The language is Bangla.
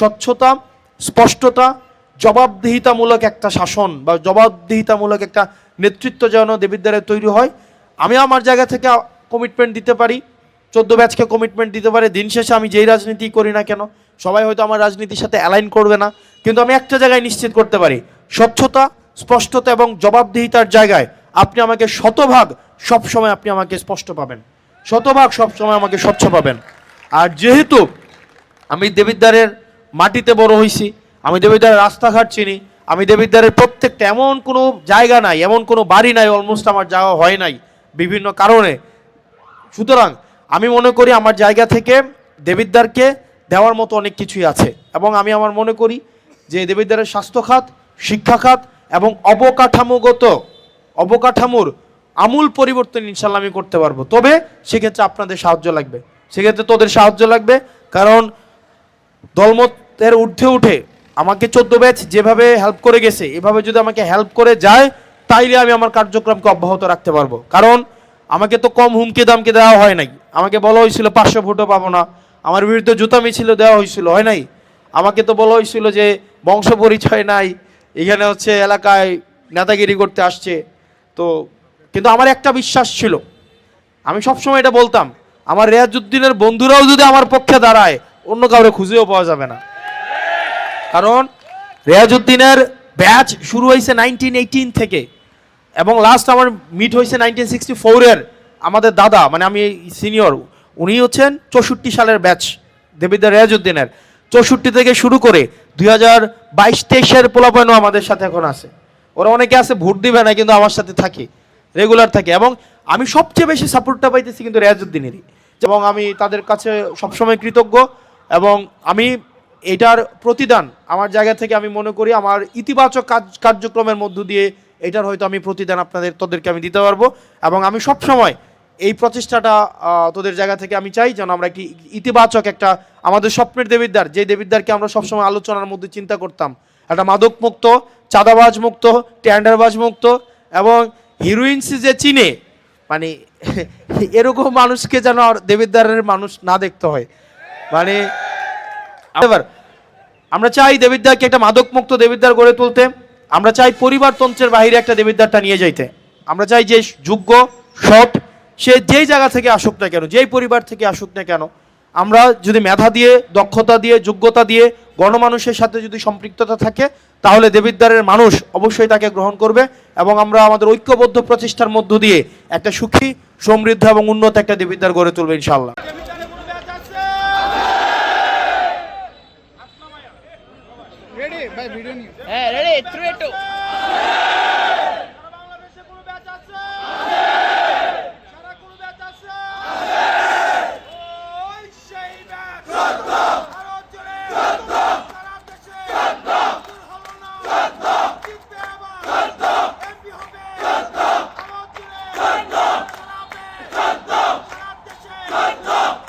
স্বচ্ছতা, স্পষ্টতা, জবাবদিহিতামূলক একটা শাসন বা জবাবদিহিতামূলক একটা নেতৃত্ব যেন দেবিদ্বারে তৈরি হয়। আমি আমার জায়গা থেকে কমিটমেন্ট দিতে পারি, চোদ্দ ব্যাচকে কমিটমেন্ট দিতে পারে, দিন শেষে আমি যেই রাজনীতি করি না কেন, সবাই হয়তো আমার রাজনীতির সাথে অ্যালাইন করবে না, কিন্তু আমি একটা জায়গায় নিশ্চিত করতে পারি, স্বচ্ছতা, স্পষ্টতা এবং জবাবদিহিতার জায়গায় আপনি আমাকে শতভাগ সবসময় আপনি আমাকে স্পষ্ট পাবেন। শতভাগ সবসময় আমাকে স্বচ্ছ পাবেন। আর যেহেতু আমি দেবিদ্বারের মাটিতে বড় হয়েছি আমি দেবিদ্বারের রাস্তাঘাট চিনি, আমি দেবিদ্বারের প্রত্যেকটা এমন কোনো জায়গা নাই, এমন কোনো বাড়ি নাই অলমোস্ট আমার যাওয়া হয় নাই বিভিন্ন কারণে। সুতরাং আমি মনে করি আমার জায়গা থেকে দেবিদ্বারকে দেওয়ার মতো অনেক কিছুই আছে এবং আমি আমার মনে করি যে দেবিদ্বারের স্বাস্থ্য খাত শিক্ষা খাত এবং অবকাঠামোগত, অবকাঠামোর আমূল পরিবর্তন ইনশাল্লাহ আমি করতে পারব। তবে সেক্ষেত্রে আপনাদের সাহায্য লাগবে। সেক্ষেত্রে তোদের সাহায্য লাগবে কারণ দলমতের ঊর্ধ্বে উঠে আমাকে চোদ্দ ব্যাচ যেভাবে হেল্প করে গেছে, এভাবে যদি আমাকে হেল্প করে যায়, তাইলে আমি আমার কার্যক্রমকে অব্যাহত রাখতে পারব। কারণ আমাকে তো কম হুমকি দামকে দেওয়া হয় নাই। আমাকে বলা হয়েছিল, পাঁচশো ভোটও পাবো না। আমার বিরুদ্ধে জুতা মিছিল দেওয়া হয়েছিল, হয় নাই? আমাকে তো বলা হয়েছিল যে, বংশ পরিচয় নাই, এখানে হচ্ছে এলাকায় নেতাগিরি করতে আসছে। তো, কিন্তু আমার একটা বিশ্বাস ছিল। আমি সবসময় এটা বলতাম, আমার রেয়াজুদ্দিনের বন্ধুরাও যদি আমার পক্ষে দাঁড়ায়, অন্য কাউরে খুঁজেও পাওয়া যাবে না। কারণ রেয়াজুদ্দিনের ব্যাচ শুরু হয়েছে নাইনটিন এইটিন থেকে এবং লাস্ট আমার মিট হয়েছে নাইনটিন সিক্সটি ফোরের আমাদের দাদা মানে আমি সিনিয়র উনি হচ্ছেন চৌষট্টি সালের ব্যাচ দেবিদ্যার রেয়াজুদ্দিনের চৌষট্টি থেকে শুরু করে দুই হাজার বাইশ তেইশের পোলাপানও আমাদের সাথে এখন আছে। ওরা অনেকে আছে, ভোট দিবে না, কিন্তু আমার সাথে থাকে রেগুলার থাকে এবং আমি সবচেয়ে বেশি সাপোর্টটা পাইতেছি কিন্তু রেয়াজুদ্দিনেরই এবং আমি তাদের কাছে সবসময় কৃতজ্ঞ এবং আমি এটার প্রতিদান আমার জায়গা থেকে আমি মনে করি, আমার ইতিবাচক কাজ, কার্যক্রমের মধ্য দিয়ে এটার হয়তো আমি প্রতিদান আপনাদের, তোদেরকে আমি দিতে পারব। এবং আমি সব সময় এই প্রচেষ্টাটা তোদের জায়গা থেকে আমি চাই যেন আমরা কি ইতিবাচক একটা আমাদের স্বপ্নের দেবিদ্বার যে দেবিদ্বারকে আমরা সবসময় আলোচনার মধ্যে চিন্তা করতাম। একটা মাদক মুক্ত, চাঁদাবাজ মুক্ত ট্যান্ডারবাজ মুক্ত এবং হিরোইনস যে চিনে মানে এরকম মানুষকে যেন দেবিদ্বারের মানুষ না দেখতে হয়। মানে এবার আমরা চাই দেবিদ্বারকে একটা মাদক মুক্ত দেবিদ্বার গড়ে তুলতে, আমরা চাই পরিবারতন্ত্রের বাইরে একটা দেবিদ্বারটা নিয়ে যাইতে। আমরা চাই যে যোগ্য, সৎ, সে যেই জায়গা থেকে আসুক না কেন, যেই পরিবার থেকে আসুক না কেন, আমরা যদি মেধা দিয়ে, দক্ষতা দিয়ে, যোগ্যতা দিয়ে, গণমানুষের সাথে যদি সম্পৃক্ততা থাকে, তাহলে দেবিদ্বারের মানুষ অবশ্যই তাকে গ্রহণ করবে এবং আমরা আমাদের ঐক্যবদ্ধ প্রচেষ্টার মধ্য দিয়ে একটা সুখী, সমৃদ্ধ এবং উন্নত একটা দেবিদ্বার গড়ে তুলবে ইনশাল্লাহ হ্যাঁ রেডি থ্রু এটু Cut up!